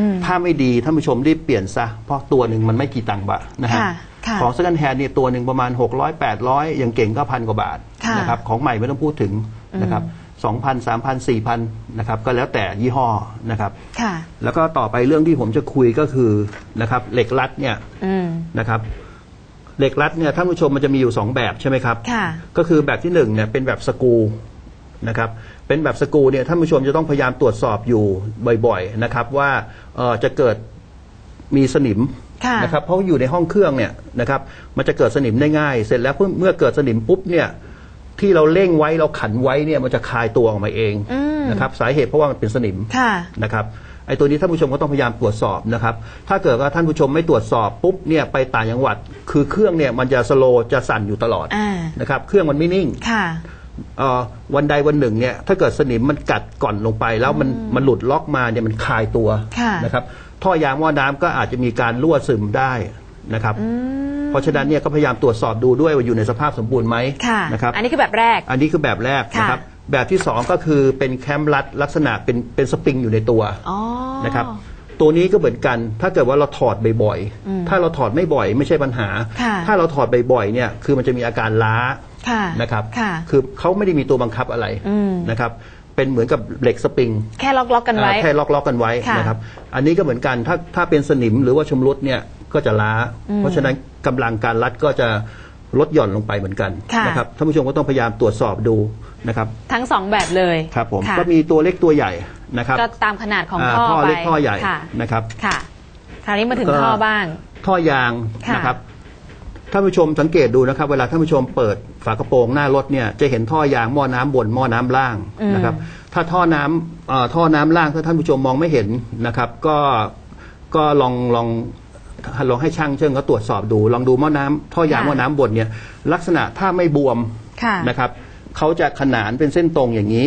อืมถ้าไม่ดีท่านผู้ชมรีบเปลี่ยนซะ เพราะตัวหนึ่งมันไม่กี่ตังค์บาทนะฮะ ค่ะค่ะของ second hand เนี่ยตัวหนึ่งประมาณ 600 800 อย่างเก่งก็พันกว่าบาทค่ะนะครับของใหม่ไม่ต้องพูดถึงนะครับ2,000 3,000 4,000นะครับก็แล้วแต่ยี่ห้อนะครับ ค่ะ แล้วก็ต่อไปเรื่องที่ผมจะคุยก็คือนะครับเหล็กรัดเนี่ยอืม นะครับเหล็กรัดเนี่ยท่านผู้ชมมันจะมีอยู่ 2 แบบใช่ไหมครับ ค่ะ ก็คือแบบที่1เนี่ยเป็นแบบสกรู นะครับเป็นแบบสกรูเนี่ยท่านผู้ชมจะต้องพยายามตรวจสอบอยู่บ่อยๆนะครับว่าเอ่อจะเกิดมีสนิมค่ะนะครับเพราะอยู่ในห้องเครื่องเนี่ยนะครับมันจะเกิดสนิมได้ง่าย เสร็จแล้วเมื่อเมื่อเกิดสนิมปุ๊บเนี่ยที่เราเร่งไว้เราขันไว้เนี่ยมันจะคลายตัวออกมาเองอืมนะครับสาเหตุเพราะว่ามันเป็นสนิมค่ะนะครับไอ้ตัวนี้ท่านผู้ชมก็ต้องพยายามตรวจสอบนะครับ ถ้าเกิดว่าท่านผู้ชมไม่ตรวจสอบปุ๊บเนี่ยไปต่างจังหวัด คือเครื่องเนี่ยมันจะสโลว์จะสั่นอยู่ตลอดอ่านะครับ เครื่องมันไม่นิ่งค่ะเอ่อ วันใดวันหนึ่งเนี่ยถ้าเกิดสนิมมันกัดก่อนลงไป แล้วมันมันหลุดล็อกมาเนี่ยมันคลายตัวค่ะนะครับท่อยางหม้อน้ำก็อาจจะมีการรั่วซึมได้นะครับ เพราะฉะนั้นเนี่ยก็พยายามตรวจสอบดูด้วยว่าอยู่ในสภาพสมบูรณ์ไหมค่ะนะครับอันนี้คือแบบแรก อันนี้คือแบบแรกค่ะนะครับแบบที่สองก็คือเป็นแคมรัดลักษณะเป็นเป็นสปริงอยู่ในตัวอ๋อนะครับ ตัวนี้ก็เหมือนกัน ถ้าเกิดว่าเราถอดบ่อยอืมๆถ้าเราถอดไม่บ่อยไม่ใช่ปัญหาค่ะถ้าเราถอดบ่อยๆเนี่ยคือมันจะมีอาการล้าค่ะนะครับค่ะคือเขาไม่ได้มีตัวบังคับอะไรอืมนะครับเป็นเหมือนกับเหล็กสปริง แค่ล็อกล็อกๆกันไว้อ่าแค่ล็อกๆกันไว้ค่ะนะครับอันนี้ก็เหมือนกันถ้าถ้าเป็นสนิมหรือว่าชำรุดเนี่ยก็จะล้า เพราะฉะนั้นกำลังการรัดก็จะลดหย่อนลงไปเหมือนกันค่ะนะครับท่านผู้ชมก็ต้องพยายามตรวจสอบดู นะครับทั้งสองแบบเลยครับผมะก็มีตัวเล็กตัวใหญ่นะครับก็ตามขนาดของาท่อท่อไปเล็กท่อใหญ่ค่ะนะครับค่ะคราวนี้มาถึงก็ท่อบ้าง ท่อยางค่ะนะครับท่านผู้ชมสังเกตดูนะครับ เวลาท่านผู้ชมเปิดฝากระโปรงหน้ารถเนี่ยจะเห็นท่อยางหม้อน้ำบนหม้อน้ำล่างนะครับ ถ้าท่อน้ำเอ่อท่อน้ำล่างถ้าท่านผู้ชมมองไม่เห็นนะครับ ก็ก็ลองลองลองให้ช่างเชิงเขาตรวจสอบดู ลองดูหม้อน้ำท่อยางค่ะหม้อน้ำบนเนี่ยลักษณะถ้าไม่บวมค่ะนะครับ เขาจะขนานเป็นเส้นตรงอย่างนี้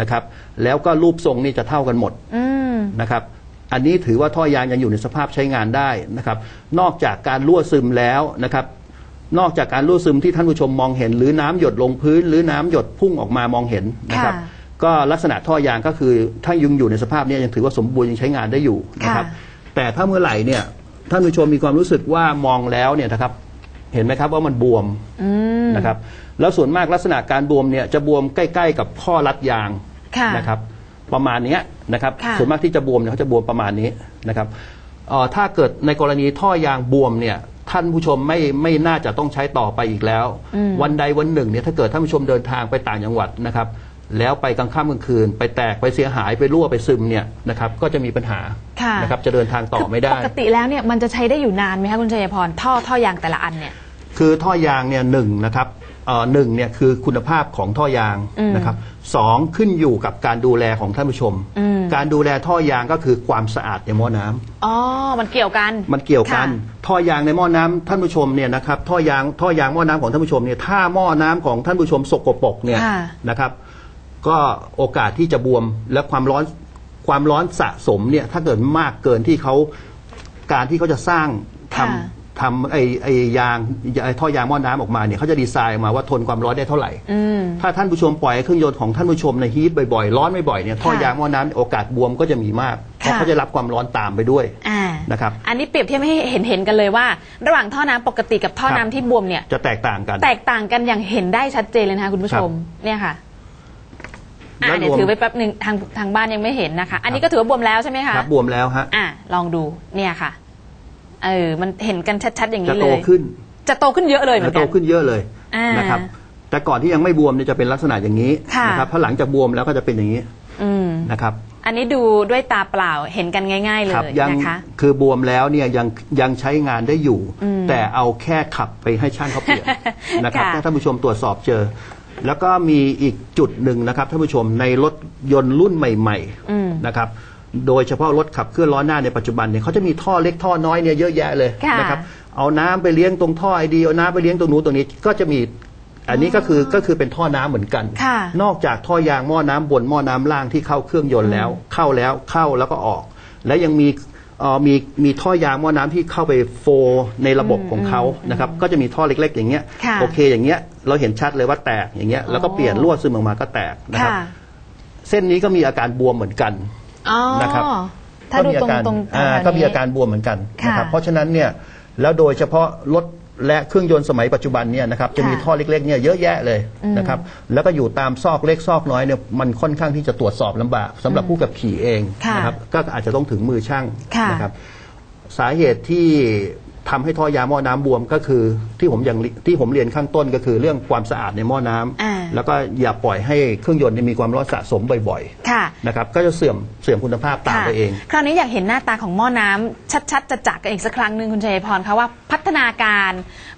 นะครับ แล้วก็รูปทรงนี่จะเท่ากันหมดอืมนะครับ อันนี้ถือว่าท่อยางยังอยู่ในสภาพใช้งานได้นะครับ นอกจากการรั่วซึมแล้วนะครับนอกจากการรั่วซึมที่ท่านผู้ชมมองเห็น หรือน้ำหยดลงพื้น หรือน้ำหยดพุ่งออกมามองเห็นนะครับค่ะก็ลักษณะท่อยางก็คือถ้ายังอยู่ในสภาพเนี้ยังถือว่าสมบูรณ์ยังใช้งานได้อยู่นะครับค่ะแต่ถ้าเมื่อไหร่เนี่ยท่านผู้ชมมีความรู้สึกว่ามองแล้วเนี่ยนะครับ เห็นไหมครับว่ามันบวมอืมนะครับแล้วส่วนมากลักษณะการบวมเนี่ยจะบวมใกล้ ๆ กับข้อรัดยางค่ะนะครับ ประมาณเนี้ยนะครับค่ะส่วนมากที่จะบวมเนี่ยเขาจะบวมประมาณนี้นะครับเอ่อถ้าเกิดในกรณีท่อยางบวมเนี่ยท่านผู้ชมไม่ไม่น่าจะต้องใช้ต่อไปอีกแล้ว วันใดวันหนึ่งเนี่ยถ้าเกิดท่านผู้ชมเดินทางไปต่างจังหวัดนะครับ แล้วไปกลางค่ำกลางคืน ไปแตกไปเสียหายไปรั่วไปซึมเนี่ยนะครับก็จะมีปัญหาค่ะนะครับจะเดินทางต่อไม่ได้ ปกติแล้วเนี่ยมันจะใช้ได้อยู่นานไหมคะคุณชัยพรท่อท่อยางแต่ละอันเนี่ย คือท่อยางเนี่ยหนึ่งนะครับเอ่อหนึ่งเนี่ยคือคุณภาพของท่อยางอืมนะครับสองขึ้นอยู่กับการดูแลของท่านผู้ชมอืมการดูแลท่อยางก็คือความสะอาดในหม้อน้ำอ๋อมันเกี่ยวกันมันเกี่ยวกันค่ะท่อยางในหม้อน้ำท่านผู้ชมเนี่ยนะครับท่อยางท่อยางหม้อน้ำของท่านผู้ชมเนี่ยถ้าหม้อน้ำของท่านผู้ชมสกปรกเนี่ยค่ะนะครับ ก็โอกาสที่จะบวมและความร้อนความร้อนสะสมเนี่ยถ้าเกิดมากเกินที่เขาการที่เขาจะสร้างทำค่ะ ทำไอ้ไอ้ยางไอ้ท่อยางหม้อน้ำออกมาเนี่ยเขาจะดีไซน์ออกมาว่าทนความร้อนได้เท่าไหร่ อืม ถ้าท่านผู้ชมปล่อยให้เครื่องยนต์ของท่านผู้ชมในฮีทบ่อยๆ ร้อนบ่อยๆเนี่ยท่อยางหม้อน้ำโอกาสบวมก็จะมีมากเพราะค่ะเขาจะรับความร้อนตามไปด้วยอ่านะครับ อันนี้เปรียบเทียบให้เห็นเห็นกันเลยว่า ระหว่างท่อน้ำปกติกับท่อครับน้ำที่บวมเนี่ย จะแตกต่างกัน แตกต่างกันอย่างเห็นได้ชัดเจนเลยนะคะคุณผู้ชมเนี่ยค่ะอ่าแล้วเดี๋ยวรวม ถือไว้แป๊บหนึ่งทางทางบ้านยังไม่เห็นนะคะ อันนี้ก็ถือว่าบวมแล้วใช่ไหมคะครับบวมแล้วฮะ อ่าลองดูเนี่ยค่ะ เออ มันเห็นกันชัดๆอย่างจะนี้เลโตย ขึ้นจะโตขึ้นเยอะเลยเหมือจะนโตกัน ขึ้นเยอะเลยอ่านนะครับ แต่ก่อนที่ยังไม่บวมเนี่ยจะเป็นลักษณะอย่างนี้ค่ะ นะครับพอหลังจากบวมแล้วก็จะเป็นอย่างนี้อืม นะครับ อันนี้ดูด้วยตาเปล่าเห็นกันง่าย ๆ เลครัยยังนะคะ คือบวมแล้วเนี่ยยังยังใช้งานได้อยู่อืมแต่เอาแค่ขับไปให้ช่างเขาเปลี่ยน นะครับค่ะถ้าท่านผู้ชมตรวจสอบเจอ แล้วก็มีอีกจุดหนึ่งนะครับท่านผู้ชมในรถยนต์รุ่นใหม่อืมๆนะครับ โดยเฉพาะรถขับเคลื่อนล้อหน้าในปัจจุบันเนี่ยเขาจะมีท่อเล็กท่อน้อยเนี่ยเยอะแยะเลยค่ะนะครับเอาน้ำไปเลี้ยงตรงท่อไอดีเอาน้ำไปเลี้ยงตรงนู้นตรงนี้ก็จะมีอันนี้ก็คือก็คือเป็นท่อน้ำเหมือนกัน ค่ะ นอกจากท่อยางหม้อน้ำบนหม้อน้ำล่างที่เข้าเครื่องยนต์แล้ว เข้าแล้วเข้าแล้วก็ออก แล้วยังมีเอ่อมีมีท่อยางหม้อน้ำที่เข้าไปโฟร์ในระบบของเขานะครับก็จะมีท่อเล็ก ๆ อย่างเงี้ยค่ะโอเคอย่างเงี้ยเราเห็นชัดเลยว่าแตกอย่างเงี้ยแล้วก็เปลี่ยนรั่วซึมออกมาก็แตกนะครับ ค่ะ เส้นนี้ก็มีอาการบวมเหมือนกันอ๋อ นะครับถ้าดูมีอาการตรงๆอ่าแถวๆก็มีนี้อาการบวมเหมือนกันนะครับค่ะเพราะฉะนั้นเนี่ยแล้วโดยเฉพาะรถและเครื่องยนต์สมัยปัจจุบันเนี่ยนะครับจะมีค่ะท่อเล็กๆเนี่ยเยอะแยะเลยนะครับแล้วก็อยู่ตามซอกเล็กซอกน้อยเนี่ยมันค่อนข้างที่จะตรวจสอบลำบากสำหรับผู้ขับขี่เองค่ะนะครับก็อาจจะต้องถึงมือช่างค่ะนะครับสาเหตุที่ทำให้ท่อยาหม้อน้ำบวมก็คือที่ผมยังที่ผมเรียนข้างต้นก็คือเรื่องความสะอาดในหม้อน้ำอ่า แล้วก็อย่าปล่อยให้เครื่องยนต์เนี่ยมีความร้อนสะสมบ่อยค่ะ ๆนะครับก็จะเสื่อมเสื่อมคุณภาพตามค่ะไปเอง คราวนี้อยากเห็นหน้าตาของหม้อน้ำชัดๆจะจักกันอีกสักครั้งหนึ่งคุณชัยพรคะว่าพัฒนาการ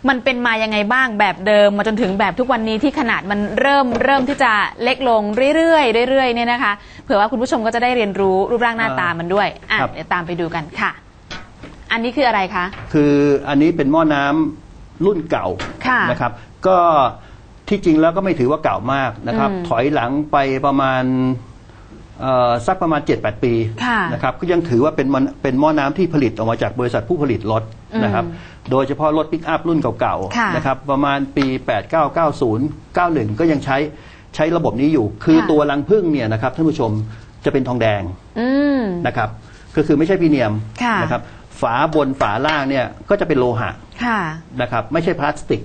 มันเป็นมายังไงบ้างแบบเดิมมาจนถึงแบบทุกวันนี้ที่ขนาดมันเริ่มเริ่มที่จะเล็กลงเรื่อยๆเรื่อยๆเนี่ยนะคะ เผื่อว่าคุณผู้ชมก็จะได้เรียนรู้รูปร่างหน้าตามันด้วยอะครับ เดี๋ยวตามไปดูกันค่ะ อันนี้คืออะไรคะ คืออันนี้เป็นหม้อน้ำรุ่นเก่าค่ะนะครับ ก็ ที่จริงแล้วก็ไม่ถือว่าเก่ามากนะครับอืมถอยหลังไปประมาณเอ่อสักประมาณ 7-8 ปีค่ะนะครับก็ยังถือว่าเป็นมันเป็นหม้อน้ำที่ผลิตออกมาจากบริษัทผู้ผลิตรถนะครับโดยเฉพาะรถปิกอัพรุ่นเก่าค่ะๆนะครับประมาณปี 89 90 91 ก็ยังใช้ใช้ระบบนี้อยู่ คือค่ะตัวรังผึ้งเนี่ยนะครับท่านผู้ชมจะเป็นทองแดงอืมนะครับก็คือไม่ใช่พรีเนียมค่ะนะครับฝาบนฝาล่างเนี่ยก็จะเป็นโลหะค่ะนะครับไม่ใช่พลาสติก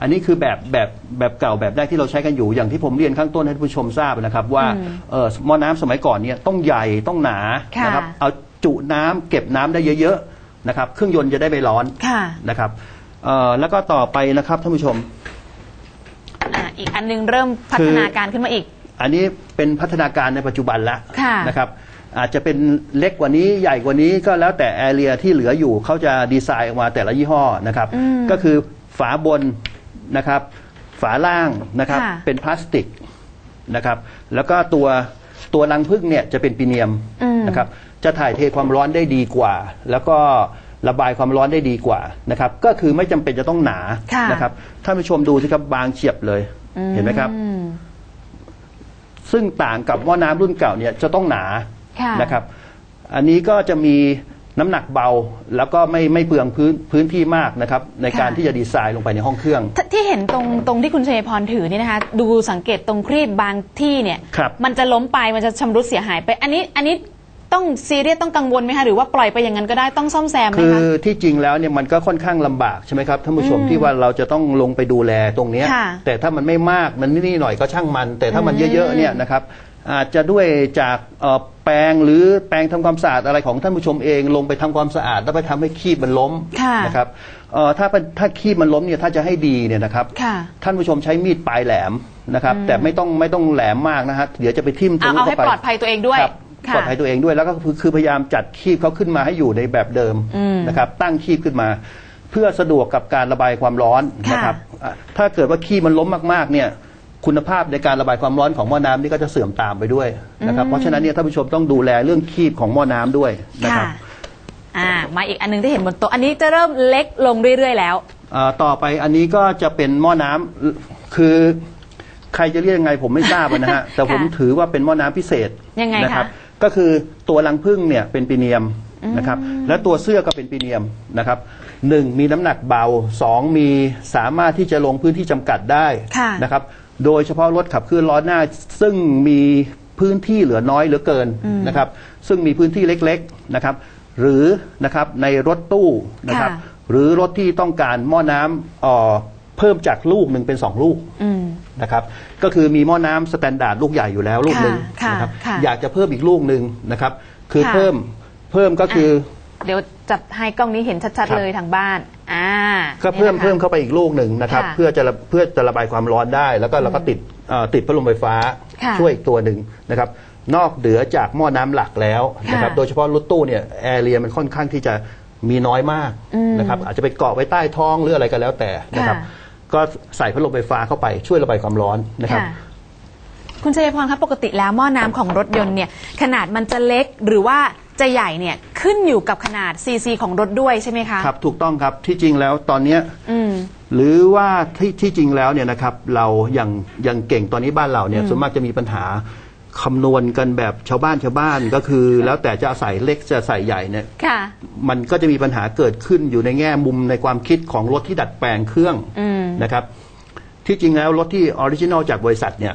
อันนี้คือแบบแบบแบบเก่าแบบแรกที่เราใช้กันอยู่อย่างที่ผมเรียนข้างต้นให้ท่านผู้ชมทราบนะครับ ว่าอืมเออหม้อน้ำสมัยก่อนเนี่ยต้องใหญ่ต้องหนาค่ะ นะครับเอาจุน้ำเก็บน้ำได้เยอะๆนะครับเครื่องยนต์จะได้ไม่ร้อนค่ะนะครับเอ่อแล้วก็ต่อไปนะครับท่านผู้ชม อะอีกอันนึงเริ่มพัฒนาการขึ้นมาอีก อันนี้เป็นพัฒนาการในปัจจุบันแล้วค่ะนะครับอาจจะเป็นเล็กกว่านี้ใหญ่กว่านี้ก็แล้วแต่แอเรียที่เหลืออยู่เขาจะดีไซน์ออกมาแต่ละยี่ห้อนะครับ อืมก็คือฝาบน นะครับ ฝาล่างนะครับ ค่ะ เป็นพลาสติกนะครับ แล้วก็ตัวตัวรังพึ่งเนี่ยจะเป็นปีเนียมอืมนะครับ จะถ่ายเทความร้อนได้ดีกว่า แล้วก็ระบายความร้อนได้ดีกว่านะครับ ก็คือไม่จำเป็นจะต้องหนาค่ะ นะครับท่านผู้ชมดูสิครับบางเฉียบเลยเห็นไหมครับ อืม ซึ่งต่างกับหม้อน้ำรุ่นเก่าเนี่ยจะต้องหนาค่ะ นะครับ อันนี้ก็จะมี น้ำหนักเบาแล้วก็ไม่ไม่เปลืองพื้นพื้นที่มากนะครับในการค่ะที่จะดีไซน์ลงไปในห้องเครื่องทที่เห็นตรงตรงที่คุณชัยพรถือนี่นะคะดูสังเกตตรงครีบบางที่เนี่ยครับมันจะล้มไปมันจะชำรุดเสียหายไป อันนี้อันนี้ต้องซีเรียสต้องกังวลไหมคะหรือว่าปล่อยไปอย่างนั้นก็ได้ต้องซ่อมแซมไหมคือคะที่จริงแล้วเนี่ยมันก็ค่อนข้างลำบากใช่ไหมครับท่านผู้ชมที่ว่าเราจะต้องลงไปดูแลตรงเนี้ยค่ะแต่ถ้ามันไม่มากมันนี่หน่อยก็ช่างมัน แต่ถ้ามันอืมเยอะๆเนี่ยนะครับ อาจจะด้วยจากเอ่อแปรงหรือแปรงทำความสะอาดอะไรของท่านผู้ชมเองลงไปทำความสะอาด แล้วไปทำให้คีบมันล้มค่ะนะครับเอ่อถ้าเป็นถ้าคีบมันล้มเนี่ยถ้าจะให้ดีเนี่ยนะครับค่ะท่านผู้ชมใช้มีดปลายแหลมนะครับ แต่ไม่ต้องไม่ต้องแหลมมากนะฮะเดี๋ยวจะไปทิ่มทะเอาลุเอาให้เข้าไปปลอดภัยตัวเองด้วยครับค่ะปลอดภัยตัวเองด้วยแล้วก็คือคือพยายามจัดคีบเขาขึ้นมาให้อยู่ในแบบเดิมอืมนะครับตั้งคีบขึ้นมา เพื่อสะดวกกับการระบายความร้อนค่ะนะครับอะถ้าเกิดว่าคีบมันล้มมากๆเนี่ย คุณภาพในการระบายความร้อนของหม้อน้ำนี่ก็จะเสื่อมตามไปด้วยนะครับ เพราะฉะนั้นเนี่ยท่านผู้ชมต้องดูแลเรื่องคีบของหม้อน้ำด้วยนะคค่ะรับ อ่ามาอีกอันนึงที่เห็นบนโต๊ะอันนี้จะเริ่มเล็กลงเรื่อยๆแล้วอ่าต่อไปอันนี้ก็จะเป็นหม้อน้ำคือใครจะเรียกยังไงผมไม่ทราบนะฮะ แต่ผมค่ะถือว่าเป็นหม้อน้ำพิเศษยังไงนะครับคะก็คือตัวรังผึ้งเนี่ยเป็นปีเนียมนะครับ และตัวเสื้อก็เป็นปีเนียมนะครับหนึ่งมีน้ำหนักเบาสองมีสามารถที่จะลงพื้นที่จำกัดได้ค่ะ นะครับ โดยเฉพาะรถขับเคลื่อนล้อหน้า ซึ่งมีพื้นที่เหลือน้อยเหลือเกินนะครับ ซึ่งมีพื้นที่เล็กๆนะครับ หรือนะครับในรถตู้นะครับค่ะหรือรถที่ต้องการหม้อน้ำเอ่อเพิ่มจากลูกหนึ่งเป็นสองลูกอืมนะครับ ก็คือมีหม้อน้ำสแตนดาร์ดลูกใหญ่อยู่แล้วลูกหนึ่งค่ะนะครับค่ะอยากจะเพิ่มอีกลูกหนึ่งนะครับ คือค่ะเพิ่มเพิ่มก็คือ เดี๋ยวจัดให้กล้องนี้เห็นชัด ครัๆบเลยทางบ้านอ่าก็เพิ่มนี่นะคะ เพิ่มเข้าไปอีกลูกหนึ่งนะครับค่ะเพื่อจะระเพื่อจะระบายความร้อนได้ แล้วก็เราก็ติดเอ่อติดพัดลมไฟฟ้าค่ะช่วยอีกตัวหนึ่งนะครับนอกเหนือจากหม้อน้ำหลักแล้วนะครับค่ะโดยเฉพาะรถตู้เนี่ยแอร์เรียมันค่อนข้างที่จะมีน้อยมากอืมนะครับอาจจะไปเกาะไว้ใต้ท้องหรืออะไรก็แล้วแต่นะครับค่ะ ก็ใส่พัดลมไฟฟ้าเข้าไปช่วยระบายความร้อนนะครับค่ะคุณชัยพรครับปกติแล้วหม้อน้ำของรถยนต์เนี่ยขนาดมันจะเล็กหรือว่าจะใหญ่เนี่ย ขึ้นอยู่กับขนาดซีซีของรถด้วยใช่ไหมคะครับถูกต้องครับที่จริงแล้วตอนเนี้ยอืม หรือว่าที่ที่จริงแล้วเนี่ยนะครับเราอย่างอย่างเก่งตอนนี้บ้านเราเนี่ยส่วนมากจะมีปัญหาคำนวณกันแบบชาวบ้านชาวบ้านก็คือ แล้วแต่จะใส่เล็กจะใส่ใหญ่เนี่ย ค่ะ มันก็จะมีปัญหาเกิดขึ้นอยู่ในแง่มุมในความคิดของรถที่ดัดแปลงเครื่องอืม นะครับ ที่จริงแล้วรถที่ออริจินอลจากบริษัทเนี่ย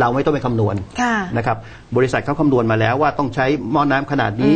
เราไม่ต้องไปคำนวณค่ะ นะครับ บริษัทเขาคำนวณมาแล้วว่าต้องใช้หม้อน้ำขนาดนี้